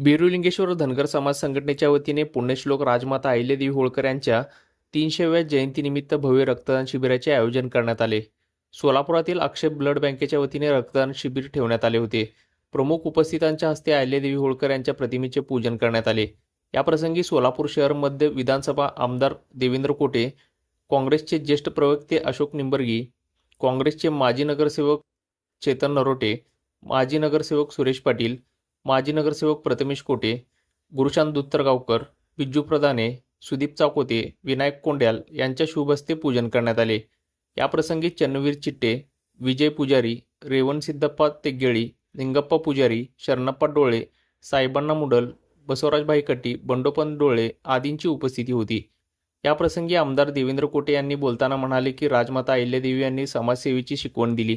बिरुलिंगेश्वर धनगर समाज संघटनेच्या वतीने पुण्यश्लोक राजमाता अहिल्यादेवी होळकर यांच्या तीनशेव्या जयंतीनिमित्त भव्य रक्तदान शिबिराचे आयोजन करण्यात आले. सोलापुरातील अक्षय ब्लड बँकेच्या वतीने रक्तदान शिबिर ठेवण्यात आले होते. प्रमुख उपस्थितांच्या हस्ते अहिल्यादेवी होळकर यांच्या प्रतिमेचे पूजन करण्यात आले. याप्रसंगी सोलापूर शहरमध्ये विधानसभा आमदार देवेंद्र कोटे काँग्रेसचे ज्येष्ठ प्रवक्ते अशोक निंबर्गी काँग्रेसचे माजी नगरसेवक चेतन नरोटे माजी नगरसेवक सुरेश पाटील माजी नगरसेवक प्रथमेश कोटे गुरुशांत दुत्तरगावकर बिज्जू प्रधाने सुदीप चाकोते विनायक कोंड्याल यांच्या शुभहस्ते पूजन करण्यात आले. याप्रसंगी चन्नवीर चिट्टे विजय पुजारी रेवण सिद्धप्पा तेगेळी लिंगप्पा पुजारी शरणप्पा डोळे साहेबांना मुडल बसवराज भाईकट्टी बंडोपंत डोळे आदींची उपस्थिती होती. याप्रसंगी आमदार देवेंद्र कोटे यांनी बोलताना म्हणाले की राजमाता अहिल्यादेवी यांनी समाजसेवेची शिकवण दिली.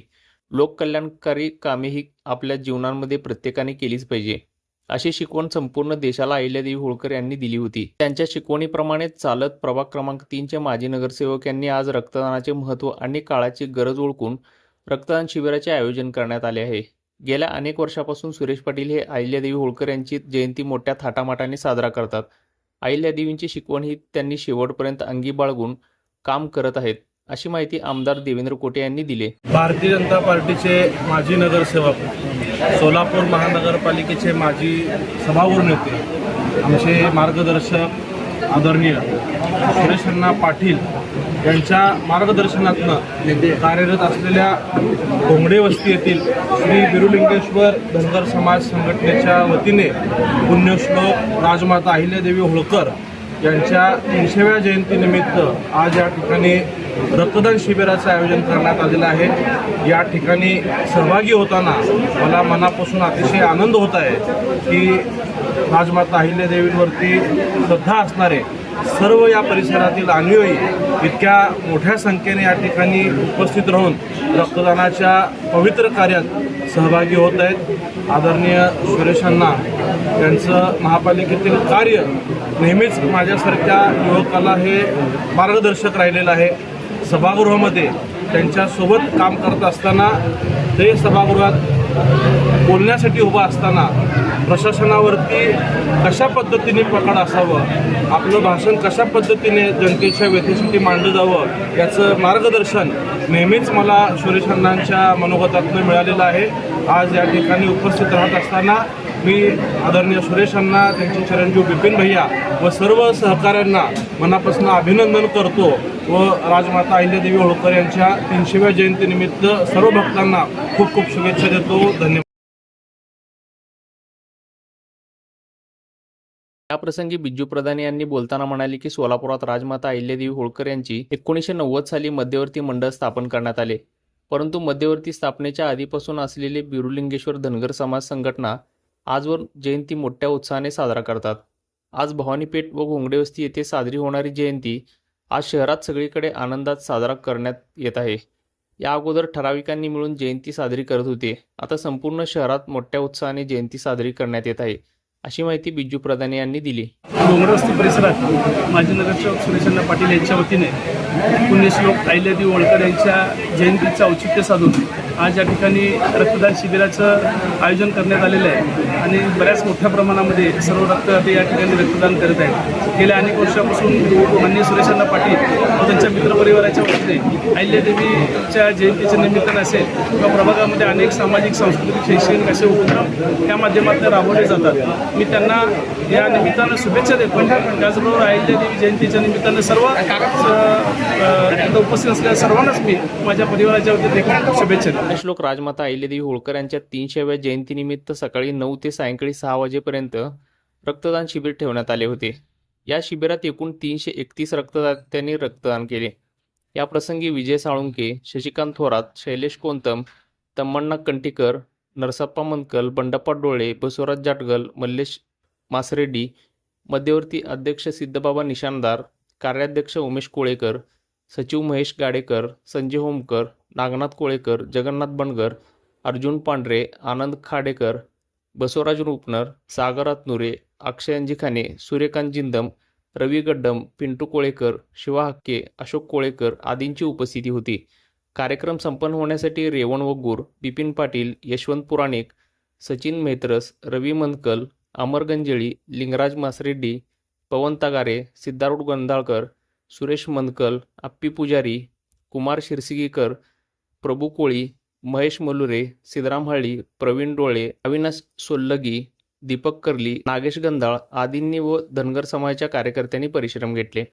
लोककल्याणकारी कामे ही आपल्या जीवनामध्ये प्रत्येकाने केलीच पाहिजे. अशी शिकवण संपूर्ण देशाला अहिल्यादेवी होळकर यांनी दिली होती. त्यांच्या शिकवणीप्रमाणे चालत प्रभाग क्रमांक तीनचे माजी नगरसेवक यांनी आज रक्तदानाचे महत्त्व आणि काळाची गरज ओळखून रक्तदान शिबिराचे आयोजन करण्यात आले आहे. गेल्या अनेक वर्षापासून सुरेश पाटील हे अहिल्यादेवी होळकर यांची जयंती मोठ्या थाटामाटाने साजरा करतात. अहिल्यादेवींची शिकवण ही त्यांनी शेवटपर्यंत अंगी बाळगून काम करत आहेत. अशी माहिती आमदार देवेंद्र कोटे यांनी दिली भारतीय जनता पार्टीचे माजी नगरसेवक सोलापूर महानगरपालिकेचे माजी सभागृह नेते आमचे मार्गदर्शक आदरणीय सुरेश पाटील यांच्या मार्गदर्शनातनं कार्यरत असलेल्या घोंगडे वस्ती येथील श्री बिरुलिंगेश्वर धनगर समाज संघटनेच्या वतीने पुण्यश्लोक राजमाता अहिल्यादेवी होळकर यांच्या तीनशेव्या जयंतीनिमित्त आज या ठिकाणी रक्तदान शिबिराचं आयोजन करण्यात आलेलं आहे. या ठिकाणी सहभागी होताना मला मनापासून अतिशय आनंद होत आहे की राजमाता अहिल्यादेवींवरती श्रद्धा असणारे सर्व या परिसरातील अनुयायी इतक्या मोठ्या संख्येने या ठिकाणी उपस्थित राहून रक्तदानाच्या पवित्र कार्यात सहभागी होत आहेत. आदरणीय सुरेशांना त्यांचं महापालिकेतील कार्य नेहमीच माझ्यासारख्या युवकाला हे मार्गदर्शक राहिलेलं आहे. सभागृहामध्ये त्यांच्यासोबत काम करत असताना ते सभागृहात बोलण्यासाठी उभं असताना प्रशासनावरती कशा पद्धतीने पकड असावं आपलं भाषण कशा पद्धतीने जनतेच्या व्यथेसाठी मांडलं जावं याचं मार्गदर्शन नेहमीच मला सुरेश अण्णांच्या मनोगतातनं मिळालेलं आहे. आज या ठिकाणी उपस्थित राहत असताना मी आदरणीय सुरेश त्यांचे चिरंजीव बिपिन भैया व सर्व सहकाऱ्यांना मनापासून अभिनंदन करतो व राजमाता अहिल्यादेवी होळकर यांच्या तीनशेव्या जयंतीनिमित्त सर्व भक्तांना खूप खूप शुभेच्छा देतो. धन्यवाद. याप्रसंगी बिज्जू प्रधान यांनी बोलताना म्हणाले की सोलापुरात राजमाता अहिल्यादेवी होळकर यांची एकोणीसशे नव्वद साली मध्यवर्ती मंडळ स्थापन करण्यात आले. परंतु मध्यवर्ती स्थापनेच्या आधीपासून असलेले बिरुलिंगेश्वर धनगर समाज संघटना आजवर जयंती मोठ्या उत्साहाने साजरा करतात. आज भवानीपेठ व घोंगडेवस्ती येथे साजरी होणारी जयंती आज शहरात सगळीकडे आनंदात साजरा करण्यात येत आहे. या अगोदर ठराविकांनी मिळून जयंती साजरी करत होते. आता संपूर्ण शहरात मोठ्या उत्साहाने जयंती साजरी करण्यात येत आहे अशी माहिती बिजू प्रधान यांनी दिली. डोंगरवस्ती परिसरात माजी नगरसेवक सुरेशअण्णा पाटील यांच्या वतीने पुण्यश्लोक अहिल्यादेवी होळकर यांच्या जयंतीचं औचित्य साधून आज या ठिकाणी रक्तदान शिबिराचं आयोजन करण्यात आलेलं आहे. आणि बऱ्याच मोठ्या प्रमाणामध्ये सर्व रक्तदाते या ठिकाणी रक्तदान करत आहेत. गेल्या अनेक वर्षापासून माननीय सुरेशांना पाटील व त्यांच्या मित्रपरिवाराच्या वतीने अहिल्यादेवीच्या जयंतीच्या निमित्तानं असेल किंवा प्रभागामध्ये अनेक सामाजिक सांस्कृतिक शैक्षणिक असे उपक्रम त्या माध्यमातून राबवले जातात. मी त्यांना या निमित्तानं शुभेच्छा देतो. त्याचबरोबर अहिल्यादेवी जयंतीच्या निमित्तानं सर्व उपस्थित असलेल्या सर्वांनाच मी माझ्या परिवाराच्या वतीने देखील शुभेच्छा देतो. श्लोक राजमाता अहिल्यादेवी होळकर यांच्या तीनशेव्या जयंतीनिमित्त सकाळी नऊ ते सायंकाळी सहा वाजेपर्यंत रक्तदान शिबिर ठेवण्यात आले होते. या शिबिरात एकूण तीनशे एकतीस रक्तदात्यांनी रक्तदान केले. या प्रसंगी विजय साळुंके शशिकांत थोरात शैलेश कोंतम तम्मण्णा कंटीकर नरसप्पा मनकल बंडप्पा डोळे बसवराज जाटगल मल्लेश मासरेड्डी मध्यवर्ती अध्यक्ष सिद्धबाबा निशानदार कार्याध्यक्ष उमेश कोळेकर सचिव महेश गाडेकर संजय होमकर नागनाथ कोळेकर जगन्नाथ बनगर अर्जुन पांढरे आनंद खाडेकर बसवराज रुपनर सागर आतनुरे अक्षय अंजिखाने सूर्यकांत जिंदम रवी गड्डम पिंटू कोळेकर शिवा हक्के अशोक कोळेकर आदींची उपस्थिती होती. कार्यक्रम संपन्न होण्यासाठी रेवण वगूर बिपिन पाटील यशवंत पुराणिक सचिन मेहत्रस रवी मनकल अमर गंजेळी लिंगराज मासरेड्डी पवन तगारे सिद्धारूढ गंधाळकर सुरेश मनकल आप्पी पुजारी कुमार शिरसिगीकर प्रभू कोळी महेश मलुरे सिद्धराम हळी प्रवीण डोळे अविनाश सोल्लगी दीपक कर्ली नागेश गंधाळ आदींनी व धनगर समाजाच्या कार्यकर्त्यांनी परिश्रम घेतले.